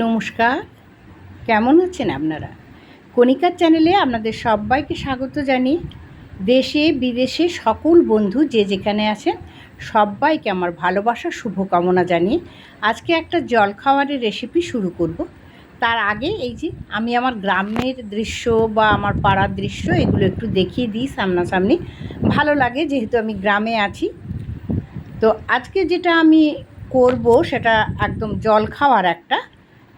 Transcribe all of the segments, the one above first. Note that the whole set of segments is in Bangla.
নমস্কার। কেমন আছেন আপনারা? কণিকার চ্যানেলে আপনাদের সবাইকে স্বাগত জানিয়ে দেশে বিদেশে সকল বন্ধু যে যেখানে আছেন, সবাইকে আমার ভালোবাসা, শুভকামনা জানিয়ে আজকে একটা জলখাবারের রেসিপি শুরু করব। তার আগে এই যে আমি আমার গ্রামের দৃশ্য বা আমার পাড়ার দৃশ্য এগুলো একটু দেখিয়ে দিই সামনাসামনি। ভালো লাগে যেহেতু আমি গ্রামে আছি। তো আজকে যেটা আমি করব সেটা একদম জল খাওয়ার একটা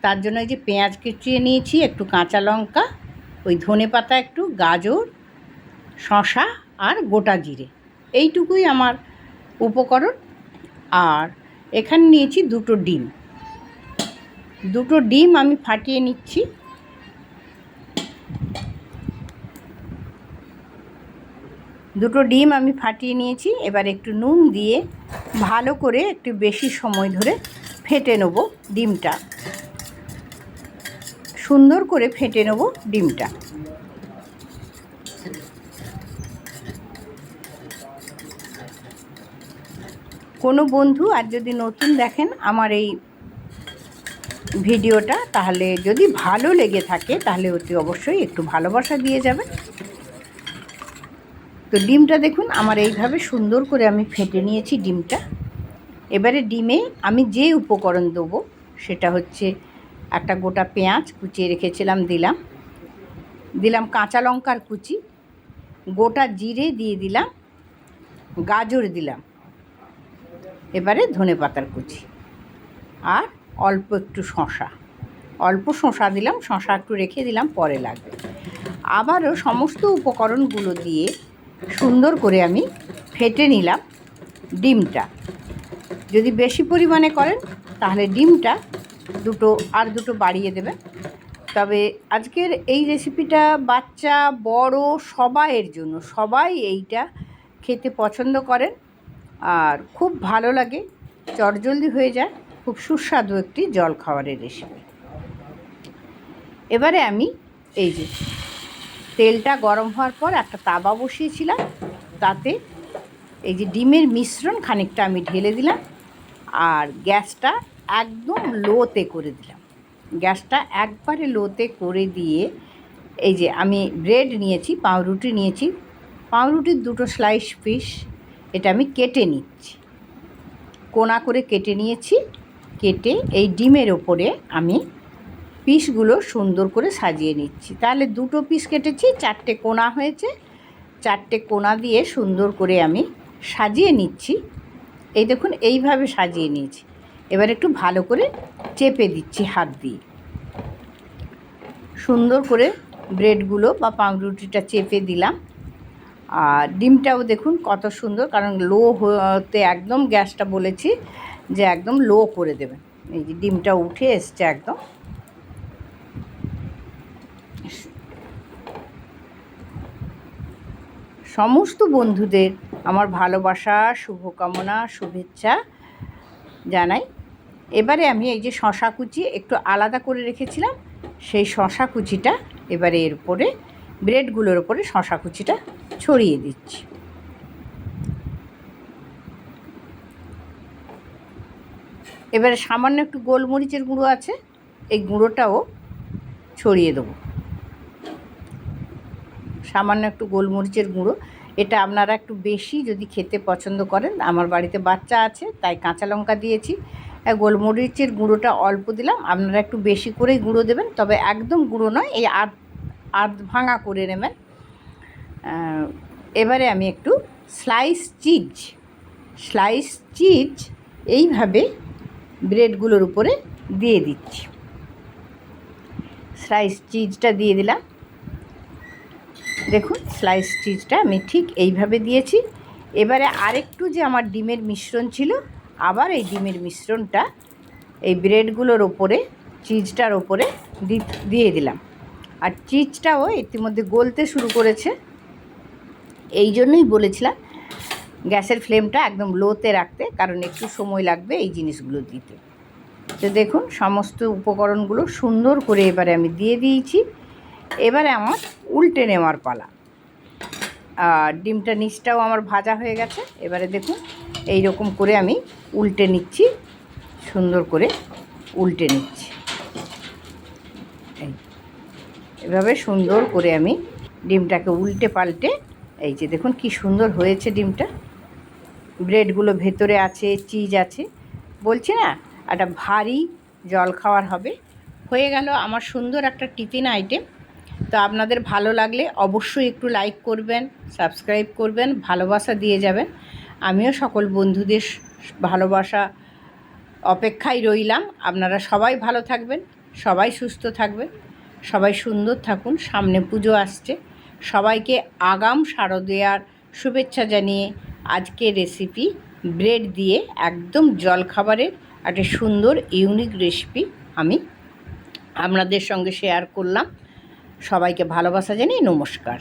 তার জন্য এই যে পেঁয়াজ কুচিয়ে নিয়েছি, একটু কাঁচা লঙ্কা, ওই ধনে পাতা, একটু গাজর শশা আর গোটা জিরে। এইটুকুই আমার উপকরণ। আর এখানে নিয়েছি দুটো ডিম। দুটো ডিম আমি ফাটিয়ে নিচ্ছি। দুটো ডিম আমি ফাটিয়ে নিয়েছি। এবার একটু নুন দিয়ে ভালো করে একটু বেশি সময় ধরে ফেটে নেব ডিমটা। সুন্দর করে ফেটে নেব ডিমটা। কোনো বন্ধু আর যদি নতুন দেখেন আমার এই ভিডিওটা, তাহলে যদি ভালো লেগে থাকে, তাহলে অতি অবশ্যই একটু ভালোবাসা দিয়ে যাবে তো ডিমটা দেখুন, আমার এইভাবে সুন্দর করে আমি ফেটে নিয়েছি ডিমটা। এবারে ডিমে আমি যে উপকরণ দেবো, সেটা হচ্ছে একটা গোটা পেঁয়াজ কুচিয়ে রেখেছিলাম, দিলাম। দিলাম কাঁচা লঙ্কার কুচি, গোটা জিরে দিয়ে দিলাম, গাজর দিলাম। এবারে ধনে পাতার কুচি আর অল্প একটু শশা অল্প শশা দিলাম শশা একটু রেখে দিলাম, পরে লাগবে। আবারও সমস্ত উপকরণগুলো দিয়ে সুন্দর করে আমি ফেটে নিলাম ডিমটা। যদি বেশি পরিমাণে করেন, তাহলে ডিমটা দুটো, আর দুটো বাড়িয়ে দেবে। তবে আজকের এই রেসিপিটা বাচ্চা, বড়, সবাইয়ের জন্য, সবাই এইটা খেতে পছন্দ করেন। আর খুব ভালো লাগে, চটজলদি হয়ে যায়, খুব সুস্বাদু একটি জল খাবারের রেসিপি এবারে আমি এই যে তেলটা গরম হওয়ার পর একটা তাবা বসিয়েছিলাম, তাতে এই যে ডিমের মিশ্রণ খানিকটা আমি ঢেলে দিলাম, আর গ্যাসটা একদম লোতে করে দিলাম। গ্যাসটা একবারে লোতে করে দিয়ে এই যে আমি ব্রেড নিয়েছি, পাউরুটি নিয়েছি। পাউরুটির দুটো স্লাইস পিস এটা আমি কেটে নিচ্ছি। কোনা করে কেটে নিয়েছি। কেটে এই ডিমের ওপরে আমি পিসগুলো সুন্দর করে সাজিয়ে নিচ্ছি। তাহলে দুটো পিস কেটেছি, চারটে কোনা হয়েছে। চারটে কোনা দিয়ে সুন্দর করে আমি সাজিয়ে নিচ্ছি। এই দেখুন, এইভাবে সাজিয়ে নিয়েছি। এবার একটু ভালো করে চেপে দিচ্ছি হাত দিয়ে। সুন্দর করে ব্রেডগুলো বা পাউরুটিটা চেপে দিলাম। আর ডিমটাও দেখুন কত সুন্দর, কারণ লো হতে একদম গ্যাসটা বলেছি যে একদম লো করে দেবেন। এই যে ডিমটা উঠে এসছে একদম। সমস্ত বন্ধুদের আমার ভালোবাসা, শুভকামনা, শুভেচ্ছা জানাই। এবারে আমি এই যে শশা কুচি একটু আলাদা করে রেখেছিলাম, সেই শশা কুচিটা এবারে এর উপরে, ব্রেডগুলোর ওপরে শশা কুচিটা ছড়িয়ে দিচ্ছি। এবারে সামান্য একটু গোলমরিচের গুঁড়ো আছে, এই গুঁড়োটাও ছড়িয়ে দেবো। সামান্য একটু গোলমরিচের গুঁড়ো, এটা আপনারা একটু বেশি যদি খেতে পছন্দ করেন, আমার বাড়িতে বাচ্চা আছে, তাই কাঁচা লঙ্কা দিয়েছি। গোলমরিচের গুঁড়োটা অল্প দিলাম। আপনারা একটু বেশি করেই গুঁড়ো দেবেন, তবে একদম গুঁড়ো নয়, এই আধ আধ ভাঙা করে নেবেন। এবারে আমি একটু স্লাইস চিজ স্লাইস চিজ এইভাবে ব্রেডগুলোর উপরে দিয়ে দিচ্ছি। স্লাইস চিজটা দিয়ে দিলাম। দেখুন স্লাইস চিজটা আমি ঠিক এইভাবে দিয়েছি। এবারে আরেকটু যে আমার ডিমের মিশ্রণ ছিল আবার এই ডিমের মিশ্রণটা এই ব্রেডগুলোর ওপরে, চিজটার ওপরে দিয়ে দিলাম। আর চিজটাও ইতিমধ্যে গলতে শুরু করেছে। এই জন্যই বলেছিলাম গ্যাসের ফ্লেমটা একদম লোতে রাখতে, কারণ একটু সময় লাগবে এই জিনিসগুলো দিতে। তো দেখুন, সমস্ত উপকরণগুলো সুন্দর করে এবারে আমি দিয়ে দিয়েছি। এবারে আমার উল্টে নেওয়ার পালা। আর ডিমটা নিচটাও আমার ভাজা হয়ে গেছে। এবারে দেখুন এই রকম করে আমি উল্টে নিচ্ছি, সুন্দর করে উল্টে নিচ্ছি। এভাবে সুন্দর করে আমি ডিমটাকে উল্টে পাল্টে, এই যে দেখুন কি সুন্দর হয়েছে ডিমটা। ব্রেডগুলো ভেতরে আছে, চিজ আছে। বলছি না, একটা ভারী জল খাওয়ার হবে। হয়ে গেল আমার সুন্দর একটা টিফিন আইটেম। তো আপনাদের ভালো লাগলে অবশ্যই একটু লাইক করবেন, সাবস্ক্রাইব করবেন, ভালোবাসা দিয়ে যাবেন। আমিও সকল বন্ধুদের ভালোবাসা অপেক্ষায় রইলাম। আপনারা সবাই ভালো থাকবেন, সবাই সুস্থ থাকবেন, সবাই সুন্দর থাকুন, সামনে পুজো আসছে। সবাইকে আগাম শারদীয়ার শুভেচ্ছা জানিয়ে আজকে রেসিপি ব্রেড দিয়ে একদম জলখাবারের একটা সুন্দর, ইউনিক রেসিপি আমি আপনাদের সঙ্গে শেয়ার করলাম। সবাইকে ভালোবাসা জানিয়ে নমস্কার।